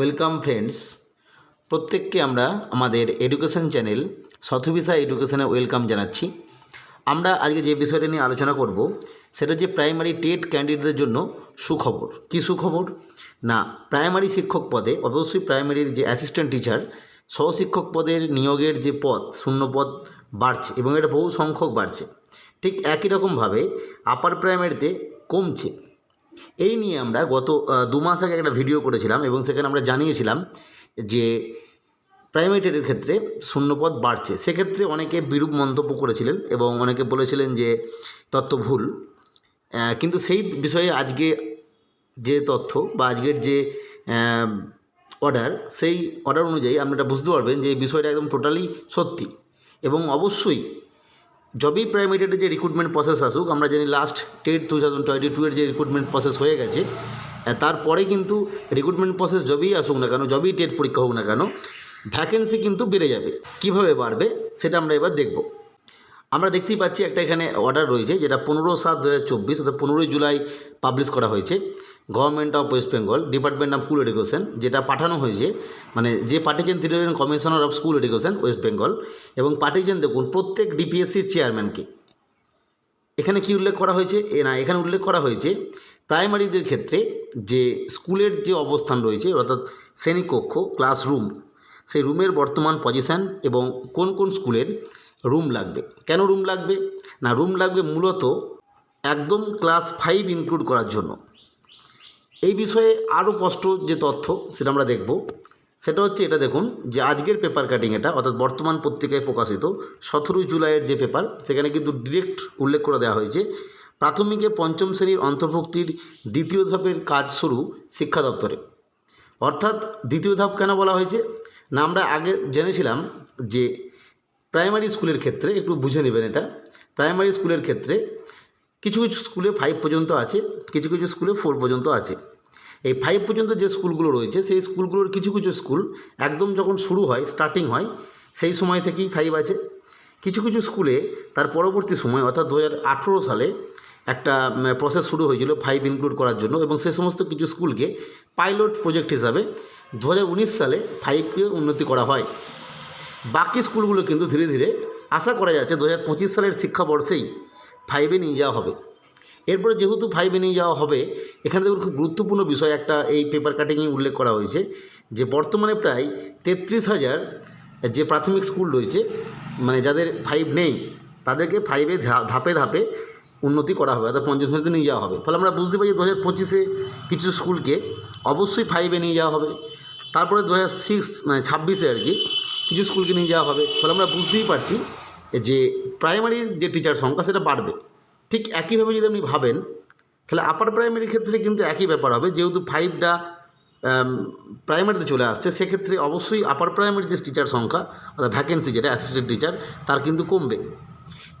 Welcome friends, প্রত্যেককে আমরা আমাদের এডুকেশন চ্যানেল সথবিসা এডুকেশনে ওয়েলকাম জানাচ্ছি। আমরা আজকে যে বিষয়টা নিয়ে আলোচনা করব, সেটা যে প্রাইমারি টেট ক্যান্ডিডেটদের জন্য সুখবর। কি সুখবর? না, প্রাইমারি শিক্ষক পদে, অবশ্যই প্রাইমারির যে অ্যাসিস্ট্যান্ট টিচার সহশিক্ষক পদের নিয়োগের যে পদ শূন্য পদ বাড়ছে এবং এটা বহু সংখ্যক বাড়ছে। ঠিক একই রকমভাবে আপার প্রাইমারিতে কমছে। এই নিয়ে আমরা গত দু মাস আগে একটা ভিডিও করেছিলাম এবং সেখানে আমরা জানিয়েছিলাম যে প্রাইমারি ক্ষেত্রে শূন্যপদ বাড়ছে। সেক্ষেত্রে অনেকে বিরূপ মন্তব্য করেছিলেন এবং অনেকে বলেছিলেন যে তথ্য ভুল। কিন্তু সেই বিষয়ে আজকে যে তথ্য বা আজকের যে অর্ডার সেই অর্ডার অনুযায়ী আপনারা বুঝতে পারবেন যে এই বিষয়টা একদম টোটালি সত্যি। এবং অবশ্যই যবেই প্রাইমারিতে যে রিক্রুটমেন্ট প্রসেস আসুক, আমরা জানি last TET two thousand twenty two এর যে রিক্রুটমেন্ট প্রসেস হয়ে গেছে তারপরে কিন্তু রিক্রুটমেন্ট প্রসেস যবেই আসুক না কেন, যবেই টেট পরীক্ষা হোক না কেন ভ্যাকেন্সি কিন্তু বেড়ে যাবে। কীভাবে বাড়বে সেটা আমরা এবার দেখব। আমরা দেখতেই পাচ্ছি একটা এখানে অর্ডার রয়েছে, যেটা পনেরো সাত দু হাজার চব্বিশ, অর্থাৎ পনেরোই জুলাই পাবলিশ করা হয়েছে। Government of West Bengal department of school education যেটা পাঠানো হয়েছে মানে যে পাঠিয়েছেন তিনি commissioner of school education West Bengal এবং পাঠিয়েছেন দেখুন, প্রত্যেক ডিপিএসসির চেয়ারম্যানকে এখানে কি উল্লেখ করা হয়েছে? এ না, এখানে উল্লেখ করা হয়েছে প্রাইমারিদের ক্ষেত্রে যে স্কুলের যে অবস্থান রয়েছে, অর্থাৎ শ্রেণীকক্ষ ক্লাসরুম সেই রুমের বর্তমান পজিশান এবং কোন কোন স্কুলের রুম লাগবে। কেন রুম লাগবে? না রুম লাগবে মূলত একদম ক্লাস ফাইভ ইনক্লুড করার জন্য। এই বিষয়ে আরও স্পষ্ট যে তথ্য সেটা আমরা দেখব। সেটা হচ্ছে এটা দেখুন যে আজকের পেপার কাটিং এটা, অর্থাৎ বর্তমান পত্রিকায় প্রকাশিত সতেরোই জুলাইয়ের যে পেপার সেখানে কিন্তু ডিরেক্ট উল্লেখ করে দেওয়া হয়েছে, প্রাথমিকে পঞ্চম শ্রেণির অন্তর্ভুক্তির দ্বিতীয় ধাপের কাজ শুরু শিক্ষা দপ্তরে। অর্থাৎ দ্বিতীয় ধাপ কেন বলা হয়েছে? না, আমরা আগে জেনেছিলাম যে প্রাইমারি স্কুলের ক্ষেত্রে, একটু বুঝে নেবেন এটা প্রাইমারি স্কুলের ক্ষেত্রে কিছু কিছু স্কুলে ফাইভ পর্যন্ত আছে, কিছু কিছু স্কুলে ফোর পর্যন্ত আছে। এই ফাইভ পর্যন্ত যে স্কুলগুলো রয়েছে, সেই স্কুলগুলোর কিছু কিছু স্কুল একদম যখন শুরু হয় স্টার্টিং হয়, সেই সময় থেকেই ফাইভ আছে। কিছু কিছু স্কুলে তার পরবর্তী সময়, অর্থাৎ দু হাজার আঠেরো সালে একটা প্রসেস শুরু হয়েছিল ফাইভ ইনক্লুড করার জন্য এবং সে সমস্ত কিছু স্কুলকে পাইলট প্রজেক্ট হিসাবে দু হাজার উনিশ সালে ফাইভকে উন্নতি করা হয়। বাকি স্কুলগুলো কিন্তু ধীরে ধীরে আশা করা যাচ্ছে দু হাজার পঁচিশ সালের শিক্ষাবর্ষেই ফাইভে নিয়ে যাওয়া হবে। এরপরে যেহেতু ফাইভে নিয়ে যাওয়া হবে, এখানে দেখুন খুব গুরুত্বপূর্ণ বিষয় একটা এই পেপার কাটিংয়ে উল্লেখ করা হয়েছে, যে বর্তমানে প্রায় তেত্রিশ হাজার যে প্রাথমিক স্কুল রয়েছে মানে যাদের ফাইভ নেই, তাদেরকে ফাইভে ধাপে ধাপে উন্নতি করা হবে, অর্থাৎ পঞ্চম শ্রেণীতে নিয়ে যাওয়া হবে। ফলে আমরা বুঝতে পারি দু হাজার পঁচিশে কিছু স্কুলকে অবশ্যই ফাইভে নিয়ে যাওয়া হবে, তারপরে দু হাজার সিক্স মানে ছাব্বিশে আর কি, কিছু স্কুলকে নিয়ে যাওয়া হবে। ফলে আমরা বুঝতেই পারছি যে প্রাইমারির যে টিচার সংখ্যা সেটা বাড়বে। ঠিক একইভাবে যদি আপনি ভাবেন, তাহলে আপার প্রাইমারির ক্ষেত্রে কিন্তু একই ব্যাপার হবে। যেহেতু ফাইভটা প্রাইমারিতে চলে আসছে, সেক্ষেত্রে অবশ্যই আপার প্রাইমারি যে টিচার সংখ্যা, অর্থাৎ ভ্যাকেন্সি যেটা অ্যাসিস্ট্যান্ট টিচার তার কিন্তু কমবে।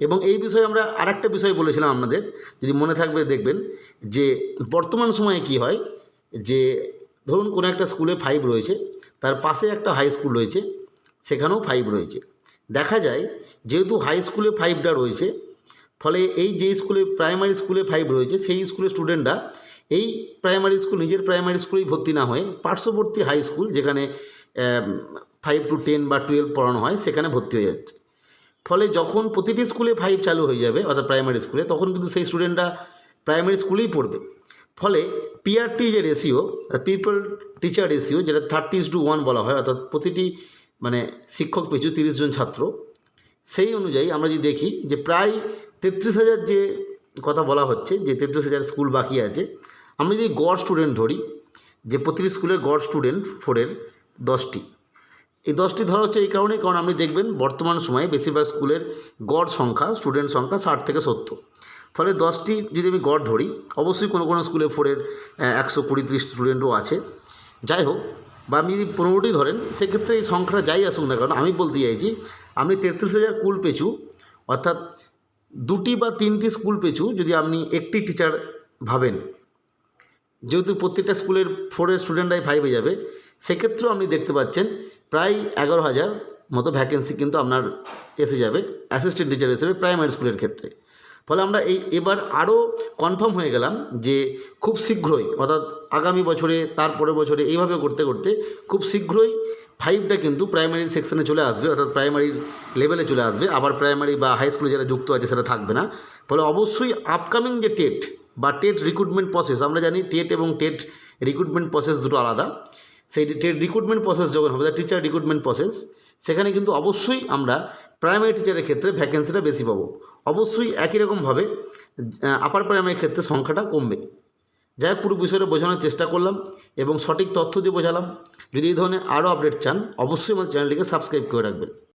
এবং এই বিষয়ে আমরা আরেকটা বিষয় বলেছিলাম আপনাদের, যদি মনে থাকবে দেখবেন যে বর্তমান সময়ে কি হয়, যে ধরুন কোনো একটা স্কুলে ফাইভ রয়েছে, তার পাশে একটা হাই স্কুল রয়েছে, সেখানেও ফাইভ রয়েছে। দেখা যায় যেহেতু হাই স্কুলে ফাইভটা রয়েছে, ফলে এই যে স্কুলে প্রাইমারি স্কুলে ফাইভ রয়েছে, সেই স্কুলের স্টুডেন্টরা এই প্রাইমারি স্কুল নিজের প্রাইমারি স্কুলেই ভর্তি না হয়ে পার্শ্ববর্তী হাই স্কুল যেখানে ফাইভ টু টেন বা টুয়েলভ পড়ানো হয়, সেখানে ভর্তি হয়ে যাচ্ছে। ফলে যখন প্রতিটি স্কুলে ফাইভ চালু হয়ে যাবে, অর্থাৎ প্রাইমারি স্কুলে তখন কিন্তু সেই স্টুডেন্টরা প্রাইমারি স্কুলেই পড়বে। ফলে পিআরটি যে রেশিও পিপল টিচার রেশিও যেটা থার্টি টু ওয়ান বলা হয়, অর্থাৎ প্রতিটি মানে শিক্ষক পিছু তিরিশ জন ছাত্র। সেই অনুযায়ী আমরা যদি দেখি যে প্রায় তেত্রিশ হাজার যে কথা বলা হচ্ছে, যে তেত্রিশ হাজার স্কুল বাকি আছে, আমরা যদি গড় স্টুডেন্ট ধরি, যে প্রতিটি স্কুলের গড় স্টুডেন্ট ফোরের দশটি। এই দশটি ধরা হচ্ছে এই কারণেই, কারণ আপনি দেখবেন বর্তমান সময়ে বেশিরভাগ স্কুলের গড় সংখ্যা স্টুডেন্ট সংখ্যা ষাট থেকে সত্তর। ফলে দশটি যদি আমি গড় ধরি, অবশ্যই কোনো কোনো স্কুলে ফোরের একশো কুড়ি ত্রিশ স্টুডেন্টও আছে। যাই হোক বা আপনি যদি পনেরোটি ধরেন, সেক্ষেত্রে এই সংখ্যাটা যাই আসুক না কারণ আমি বলতে চাইছি, আপনি তেত্রিশ হাজার কুল পেছু অর্থাৎ দুটি বা তিনটি স্কুল পেছু যদি আপনি একটি টিচার ভাবেন, যেহেতু প্রত্যেকটা স্কুলের ফোরের স্টুডেন্টরাই ফাইভে যাবে, সেক্ষেত্রেও আপনি দেখতে পাচ্ছেন, প্রায় এগারো হাজার মতো ভ্যাকেন্সি কিন্তু আপনার এসে যাবে অ্যাসিস্ট্যান্ট টিচার হিসেবে প্রাইমারি স্কুলের ক্ষেত্রে। ফলে আমরা এই এবার আরও কনফার্ম হয়ে গেলাম যে খুব শীঘ্রই, অর্থাৎ আগামী বছরে, তারপরের বছরে এইভাবে করতে করতে খুব শীঘ্রই ফাইভটা কিন্তু প্রাইমারি সেকশনে চলে আসবে, অর্থাৎ প্রাইমারির লেভেলে চলে আসবে। আবার প্রাইমারি বা হাই স্কুলে যারা যুক্ত আছে সেটা থাকবে না। ফলে অবশ্যই আপকামিং যে টেট বা টেট রিক্রুটমেন্ট প্রসেস আমরা জানি টেট এবং টেট রিক্রুটমেন্ট প্রসেস দুটো আলাদা। সেই টেট রিক্রুটমেন্ট প্রসেস যখন হবে টিচার রিক্রুটমেন্ট প্রসেস সেখানে কিন্তু অবশ্যই আমরা প্রাইমারি টিচারের ক্ষেত্রে ভ্যাকেন্সিটা বেশি পাবো। অবশ্যই একই রকমভাবে আপার প্রাইমারির ক্ষেত্রে সংখ্যাটা কমবে। যাই হোক, পুরো বিষয়টা বোঝানোর চেষ্টা করলাম এবং সঠিক তথ্য দিয়ে বোঝালাম। যদি এই ধরনের আরও আপডেট চান, অবশ্যই আমার চ্যানেলটিকে সাবস্ক্রাইব করে রাখবেন।